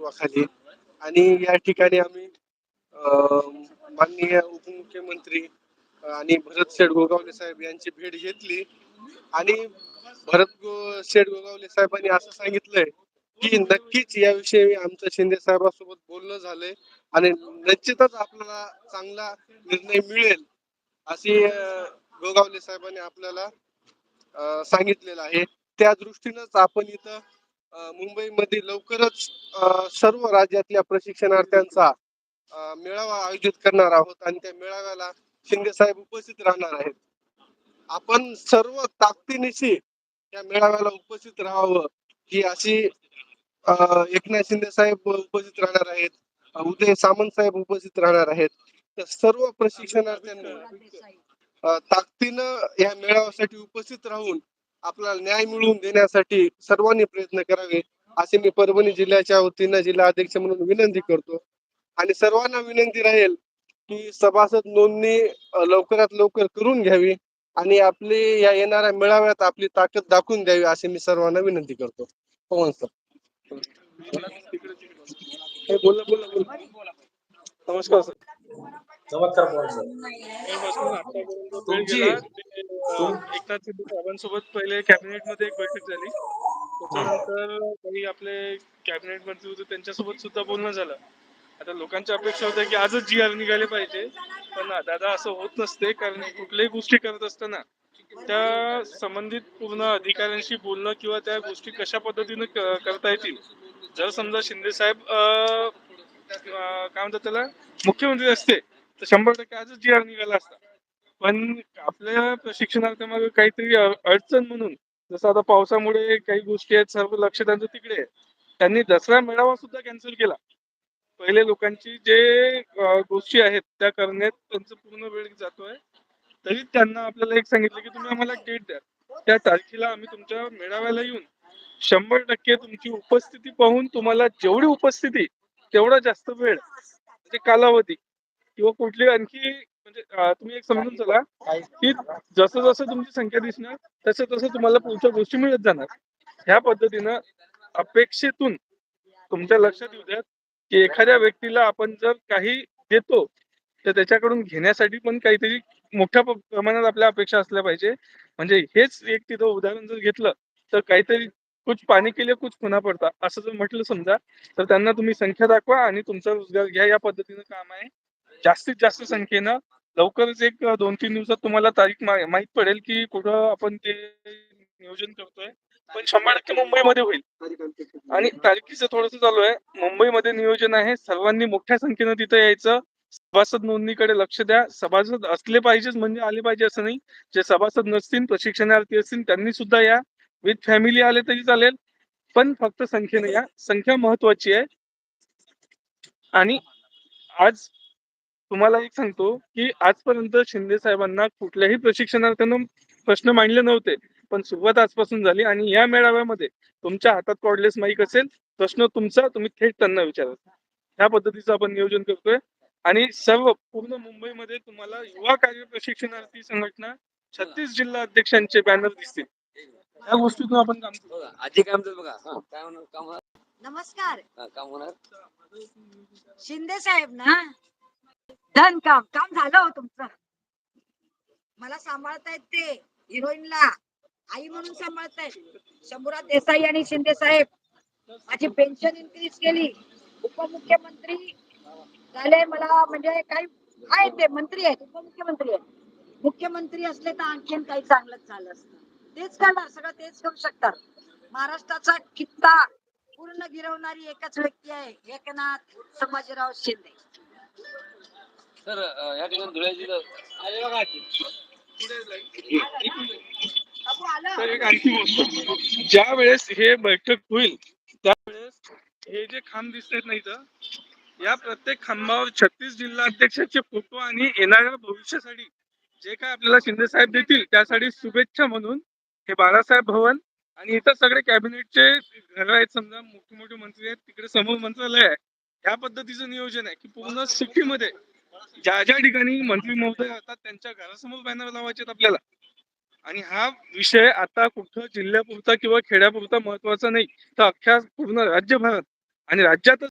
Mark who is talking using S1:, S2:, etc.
S1: नेतृत्वाखाली. आणि या ठिकाणी आम्ही माननीय उपमुख्यमंत्री आणि भरत शेठ गोगावले साहेब यांची भेट घेतली. आणि भरत गो- शेठ गोगावले साहेबांनी असं सांगितलंय की नक्कीच याविषयी आमचं शिंदे साहेबांसोबत बोलणं झालंय आणि निश्चितच आपल्याला चांगला निर्णय मिळेल अशी गोगावले साहेबांनी आपल्याला सांगितलेलं आहे. त्या दृष्टीनंच आपण इथं मुंबईमध्ये लवकरच अं, सर्व राज्यातल्या प्रशिक्षणार्थ्यांचा मेळावा आयोजित करणार आहोत आणि त्या मेळाव्याला शिंदे साहेब उपस्थित राहणार आहेत. आपण सर्व ताकदीनिशी या मेळाव्याला उपस्थित राहावं ही अशी एकनाथ शिंदे साहेब उपस्थित राहणार आहेत उदय सामंत साहेब उपस्थित राहणार आहेत. तर सर्व प्रशिक्षणार्थ्यांना ताकदीनं या मेळाव्यासाठी उपस्थित राहून आपल्याला न्याय मिळवून देण्यासाठी सर्वांनी प्रयत्न करावे असे मी परभणी जिल्ह्याच्या वतीनं जिल्हा अध्यक्ष म्हणून विनंती करतो. आणि सर्वांना विनंती राहील की सभासद नोंदणी लवकरात लवकर करून घ्यावी आणि आपली या येणाऱ्या मेळाव्यात आपली ताकद दाखवून द्यावी असे मी सर्वांना विनंती करतो. पवन सर. हे बोला बोला बोला. नमस्कार सर.
S2: नमस्कार पवार सर. तुमची-
S3: हो. एकनाथ शिंदे साहेबांसोबत पहिले कॅबिनेटमध्ये एक बैठक झाली. त्याच्यानंतर काही आपले कॅबिनेट मंत्री होते त्यांच्यासोबत सुद्धा बोलणं झालं. आता लोकांच्या अपेक्षा होत्या की आजच जी आर निघाले पाहिजे. पण दादा असं होत नसते कारण कुठल्याही गोष्टी करत असताना त्या संबंधित पूर्ण अधिकाऱ्यांशी बोलणं किंवा त्या गोष्टी कशा पद्धतीने करता येतील. जर समजा शिंदे साहेब काय म्हणतात त्याला मुख्यमंत्री असते तर शंभर टक्के आजच जी आर निघाला असता. पण आपल्या प्रशिक्षणार्थ मग काहीतरी अ- अडचण म्हणून जसं आता पावसामुळे काही गोष्टी आहेत सर्व लक्ष त्यांचं तिकडे आहे. त्यांनी दसरा मेळावा सुद्धा कॅन्सल केला. पहिले लोकांची जे अ, गोष्टी आहेत त्या करण्यात त्यांचं पूर्ण वेळ जातोय. तरी त्यांना आपल्याला एक सांगितलं की तुम्ही आम्हाला डेट द्या. त्या तारखेला आम्ही तुमच्या मेळाव्याला येऊन शंभर टक्के तुमची उपस्थिती पाहून तुम्हाला जेवढी उपस्थिती तेवढा जास्त वेळ म्हणजे कालावधी किंवा कुठली आणखी म्हणजे तुम्ही एक समजून चला की जसं जसं तुमची संख्या दिसणार तसं तसं तुम्हाला पुढच्या गोष्टी मिळत जाणार. ह्या पद्धतीनं अपेक्षेतून तुमच्या लक्षात येऊ द्या की एखाद्या व्यक्तीला आपण जर काही देतो तर त्याच्याकडून घेण्यासाठी पण काहीतरी मोठ्या प्रमाणात आपल्या अपेक्षा असल्या पाहिजे. म्हणजे हेच एक तिथं उदाहरण जर घेतलं तर काहीतरी कुछ पाणी केले कुछ खुना पडता. असं जर म्हटलं समजा तर त्यांना तुम्ही संख्या दाखवा आणि तुमचा रोजगार घ्या. या पद्धतीनं काम आहे. जास्तीत जास्त संख्येनं लवकरच एक दोन तीन दिवसात तुम्हाला तारीख माहीत माहीत पडेल की कुठं आपण ते नियोजन करतोय. पण शंभर टक्के मुंबईमध्ये होईल. आणि तारखेचं थोडस चालू आहे. मुंबईमध्ये नियोजन आहे. सर्वांनी मोठ्या संख्येनं तिथं यायचं. सभासद नोंदणीकडे लक्ष द्या. सभासद असले पाहिजेच म्हणजे आले पाहिजे असं नाही. जे सभासद नसतील प्रशिक्षणार्थी असतील त्यांनी सुद्धा या. विथ फॅमिली आले तरी चालेल. पण फक्त संख्येने या. संख्या महत्वाची आहे. आणि आज तुम्हाला एक सांगतो की आजपर्यंत शिंदे साहेबांना कुठल्याही प्रशिक्षणार्थ्यांना प्रश्न मांडले नव्हते पण सुरुवात आजपासून झाली आणि या मेळाव्यामध्ये तुमच्या हातात कॉर्डलेस माईक असेल प्रश्न तुमचा तुम्ही थेट त्यांना विचारा. ह्या पद्धतीचं आपण नियोजन करतोय आणि सर्व पूर्ण मुंबईमध्ये तुम्हाला युवा कार्य प्रशिक्षणार्थी संघटना छत्तीस जिल्हा अध्यक्षांचे बॅनर दिसतील. या गोष्टीतून आपण काम करू.
S2: आजी काय म्हणतात बघा हा, काय म्हणणार काम होणार?
S4: नमस्कार.
S2: हा, काम होणार?
S4: शिंदे साहेब ना डन काम काम झालं हो तुमचं. मला सांभाळतायत ते हिरोईनला. आई म्हणून सांभाळतायत. शंभूराज देसाई आणि शिंदे साहेब. माझी पेन्शन इन्क्रीज केली. उपमुख्यमंत्री झाले मला म्हणजे काही आहेत ते मंत्री आहेत उपमुख्यमंत्री आहेत. मुख्यमंत्री असले तर आणखीन काही चांगलंच झालं असतं. तेच करणार सगळं तेच करू शकतात. महाराष्ट्राचा कित्ता पूर्ण गिरवणारी एकच व्यक्ती आहे एकनाथ संभाजीराव शिंदे.
S2: तर या ठिकाणी धुळे
S3: तर एक आणखी गोष्ट ज्या वेळेस हे बैठक होईल त्यावेळेस हे जे खांब दिसत आहेत ना इथं या प्रत्येक खांबावर छत्तीस जिल्हा अध्यक्षाचे फोटो आणि येणाऱ्या भविष्यासाठी जे काय आपल्याला शिंदे साहेब देतील त्यासाठी शुभेच्छा म्हणून हे बाळासाहेब भवन आणि इथं सगळे कॅबिनेटचे घर आहेत समजा मोठे मोठे मंत्री आहेत तिकडे समोर मंत्रालय आहे. ह्या पद्धतीचं नियोजन आहे की पूर्ण सिटीमध्ये ज्या ज्या ठिकाणी मंत्री महोदय राहतात त्यांच्या घरासमोर बॅनर लावायचे आहेत आपल्याला. आणि हा विषय आता कुठं जिल्ह्यापुरता किंवा खेड्यापुरता महत्त्वाचा नाही तर अख्ख्या पूर्ण राज्यभरात आणि राज्यातच